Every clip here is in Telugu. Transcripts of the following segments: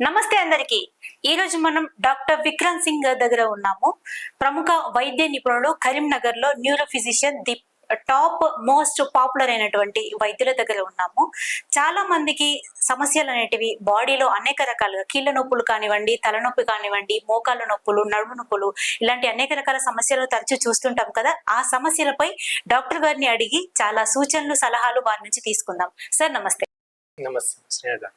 నమస్తే అందరికి. ఈ రోజు మనం డాక్టర్ విక్రమ్ సింగ్ గారి దగ్గర ఉన్నాము. ప్రముఖ వైద్య నిపుణుడు కరీంనగర్లో neuro physician the top most popular అయినటువంటి వైద్యుల దగ్గర ఉన్నాము. చాలా మందికి సమస్యలు అనేటివి బాడీలో అనేక రకాలుగా కీళ్ళ నొప్పులు కానివ్వండి తలనొప్పి కానివ్వండి మోకాళ్ళ నొప్పులు నడుము నొప్పులు ఇలాంటి అనేక రకాల సమస్యలు తరచూ చూస్తుంటాం కదా. ఆ సమస్యలపై డాక్టర్ గారిని అడిగి చాలా సూచనలు సలహాలు వారి నుంచి తీసుకుందాం. సార్ నమస్తే. నమస్తే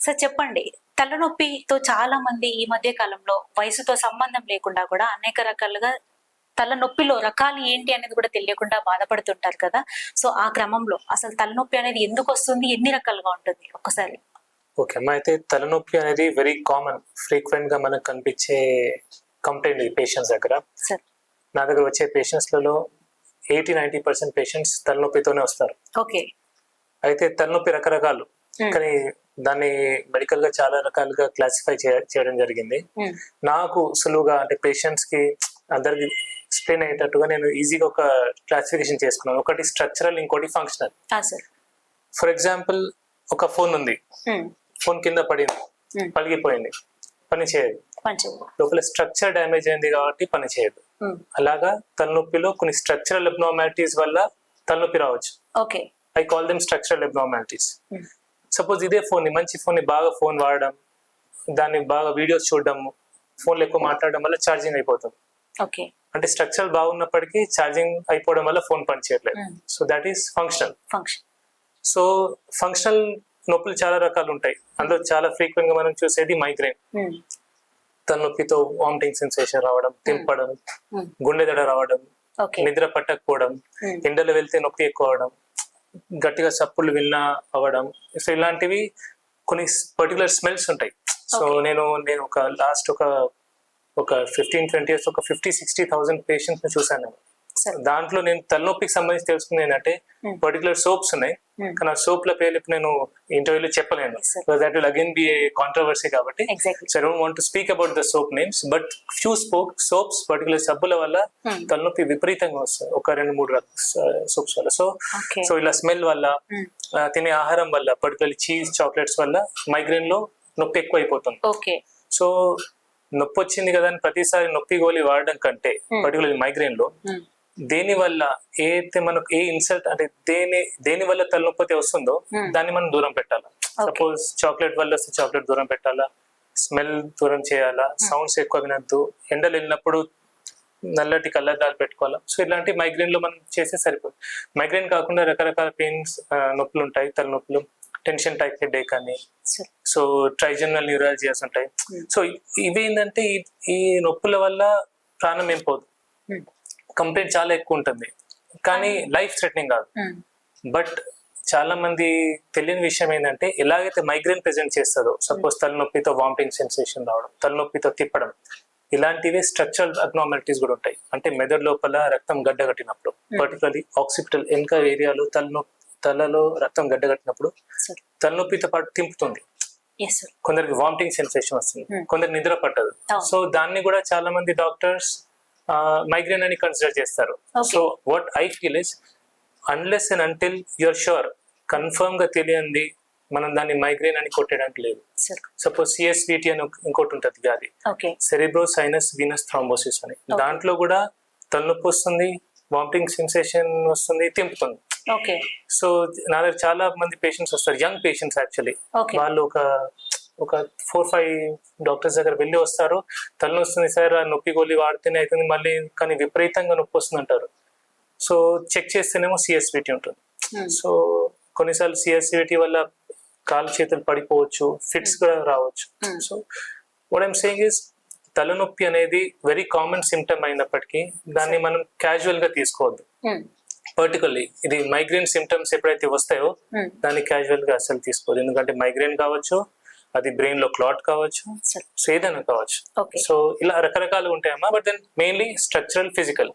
సార్ చెప్పండి. తలనొప్పితో చాలా మంది ఈ మధ్య కాలంలో వయసుతో సంబంధం లేకుండా కూడా అనేక రకాలుగా తలనొప్పిలో రకాలు ఏంటి అనేది కూడా తెలియకుండా బాధపడుతుంటారు కదా. సో ఆ క్రమంలో అసలు తలనొప్పి అనేది ఎందుకు వస్తుంది? ఎన్ని రకాలుగా ఉంటుంది? ఒక్కసారి. ఓకే. అమ్మా అయితే తలనొప్పి అనేది వెరీ కామన్ ఫ్రీక్వెంట్గా మనకు కనిపించే కంప్లైంట్ పేషెంట్స్ దగ్గర. సార్. నా దగ్గర వచ్చే patients లలో ఎయిటీ నైన్టీ పర్సెంట్ పేషెంట్స్ తలనొప్పితోనే వస్తారు. ఓకే. అయితే తలనొప్పి రకరకాలు. కానీ దాన్ని మెడికల్గా చాలా రకాలుగా క్లాసిఫై చేయడం జరిగింది. నాకు సులువుగా అంటే పేషెంట్స్కి అందరికి ఎక్స్ప్లెయిన్ అయ్యేటట్టుగా నేను ఈజీగా ఒక క్లాసిఫికేషన్ చేసుకున్నాను. ఒకటి స్ట్రక్చరల్ ఇంకోటి ఫంక్షనల్ ఫర్ ఎగ్జాంపుల్ ఒక ఫోన్ ఉంది. ఫోన్ కింద పడింది. Hmm. పలిగిపోయింది పని చేయదు. లోపల స్ట్రక్చర్ డ్యామేజ్ అయింది కాబట్టి పని చేయదు. అలాగా తలనొప్పిలో కొన్ని స్ట్రక్చరల్ అబ్నార్మాలిటీస్ వల్ల తలనొప్పి రావచ్చు. I call them structural abnormalities Hmm. Suppose ఇదే ఫోన్ మంచి ఫోన్ని బాగా ఫోన్ వాడడం దాన్ని బాగా వీడియోస్ చూడడం ఫోన్లో ఎక్కువ మాట్లాడడం వల్ల ఛార్జింగ్ అయిపోతుంది. ఓకే అంటే స్ట్రక్చర్ బాగున్నప్పటికీ ఛార్జింగ్ అయిపోవడం వల్ల ఫోన్ పని చేయట్లేదు Hmm. So that is functional function so functional నొప్పులు చాలా రకాలు ఉంటాయి. అందులో చాలా ఫ్రీక్వెంట్గా మనం చూసేది మైగ్రేన్ తలనొప్పితో వామిటింగ్ సెన్సేషన్ రావడం తింపడం గుండె దడ రావడం ఓకే నిద్ర పట్టకపోవడం ఎండలో వెళ్తే నొప్పి ఎక్కువ అవడం గట్టిగా సప్పులు విన్నా అవ్వడం సో ఇలాంటివి కొన్ని పర్టికులర్ స్మెల్స్ ఉంటాయి సో. నేను నేను ఒక లాస్ట్ ఒక ఒక ఫిఫ్టీన్ ట్వంటీ ఇయర్స్ ఒక ఫిఫ్టీ సిక్స్టీ థౌసండ్ పేషెంట్స్ని. సార్ దాంట్లో నేను తలనొప్పికి సంబంధించి తెలుసుకుంది ఏంటంటే. పర్టికులర్ సోప్స్ ఉన్నాయి. కానీ ఆ సోప్ల పేర్లు ఇప్పుడు నేను ఇంటర్వ్యూలో చెప్పలేను. That will again be controversy కాబట్టి. So I don't want to speak about the soap names but few spoke soaps particular సబ్బుల వల్ల. తలనొప్పి విపరీతంగా వస్తుంది. ఒక రెండు మూడు సోప్స్ వల్ల. సో సో ఇలా స్మెల్ వల్ల తినే ఆహారం వల్ల పర్టికులర్ చీజ్ చాక్లెట్స్ వల్ల మైగ్రేన్లో నొప్పి ఎక్కువ అయిపోతుంది సో నొప్పి వచ్చింది కదా అని ప్రతిసారి నొప్పి గోళీ వాడడం కంటే. పర్టికులర్ మైగ్రేన్లో దేని వల్ల ఏదైతే మనకు ఏ ఇన్సల్ట్ అంటే దేని దేని వల్ల తలనొప్పి వస్తుందో Hmm. దాన్ని మనం దూరం పెట్టాలా? సపోజ్ చాక్లెట్ వల్ల వస్తే చాక్లెట్ దూరం పెట్టాలా? స్మెల్ దూరం చేయాలా? సౌండ్స్ ఎక్కువ వినద్దు. ఎండలు వెళ్ళినప్పుడు నల్లటి కళ్ళద్దాలు పెట్టుకోవాలా? సో ఇలాంటి మైగ్రేన్లో మనం చేసే సరిపోదు. మైగ్రేన్ కాకుండా రకరకాల పెయిన్స్ నొప్పులు ఉంటాయి. తలనొప్పులు టెన్షన్ టైప్ హెడేక్ అని సో ట్రైజనల్ న్యూరాలజియాస్ ఉంటాయి. Hmm. సో ఇవి ఏంటంటే ఈ- ఈ నొప్పుల వల్ల ప్రాణం ఏం పోదు. Hmm. కంప్లైంట్ చాలా ఎక్కువ ఉంటుంది. కానీ లైఫ్ థ్రెటనింగ్ కాదు. బట్ చాలా మంది తెలియని విషయం ఏంటంటే ఎలాగైతే మైగ్రేన్ ప్రెజెంట్ చేస్తుందో సపోజ్ తలనొప్పితో వామిటింగ్ సెన్సేషన్ రావడం తలనొప్పితో తిప్పడం ఇలాంటివి స్ట్రక్చరల్ అబ్నార్మాలిటీస్ కూడా ఉంటాయి. అంటే మెదడు లోపల రక్తం గడ్డగట్టినప్పుడు పర్టికులర్లీ ఆక్సిపిటల్ వెనక ఏరియాలో తలనొప్పి తలలో రక్తం గడ్డగట్టినప్పుడు తలనొప్పితో పాటు తింపుతుంది. కొందరికి వామిటింగ్ సెన్సేషన్ వస్తుంది. కొందరికి నిద్ర పట్టదు. సో దాన్ని కూడా చాలా మంది డాక్టర్స్ మైగ్రేన్ అని కన్సిడర్ చేస్తారు. So what I feel is unless and until your sure కన్ఫర్మ్గా తెలియంది మనం దాన్ని మైగ్రేన్ అని కొట్టడానికి లేదు. సపోజ్ సిఎస్విటి అని ఇంకోటి ఉంటుంది వ్యాధి. సెరిబ్రో సైనస్ వీనస్ థ్రాంబోసిస్ అని. దాంట్లో కూడా తలనొప్పి వస్తుంది వామిటింగ్ సెన్సేషన్ వస్తుంది తింపుతుంది. ఓకే సో నా దగ్గర చాలా మంది పేషెంట్స్ వస్తారు యంగ్ పేషెంట్స్ యాక్చువల్లీ వాళ్ళు ఒక ఒక ఫోర్ ఫైవ్ డాక్టర్స్ దగ్గర వెళ్ళి వస్తారు. తలనొప్పి వస్తుంది సార్ ఆ నొప్పి గోళీ వాడితేనే అవుతుంది మళ్ళీ కానీ విపరీతంగా నొప్పి వస్తుంది అంటారు సో చెక్ చేస్తేనేమో సిఎస్విటి ఉంటుంది. సో కొన్నిసార్లు సిఎస్విటి వల్ల కాలు చేతులు పడిపోవచ్చు ఫిట్స్ కూడా రావచ్చు. Hmm. So what I'm saying is తలనొప్పి అనేది వెరీ కామన్ సిమ్టమ్ అయినప్పటికీ దాన్ని మనం క్యాజువల్గా తీసుకోవద్దు. పర్టికులర్లీ ఇది మైగ్రేన్ సిమ్టమ్స్ ఎప్పుడైతే వస్తాయో దాన్ని క్యాజువల్గా అసలు తీసుకోదు ఎందుకంటే మైగ్రేన్ కావచ్చు అది బ్రెయిన్లో క్లాట్ కావచ్చు సార్ సో ఏదైనా కావచ్చు. ఓకే సో ఇలా రకరకాలు ఉంటాయమ్మా but then mainly structural physical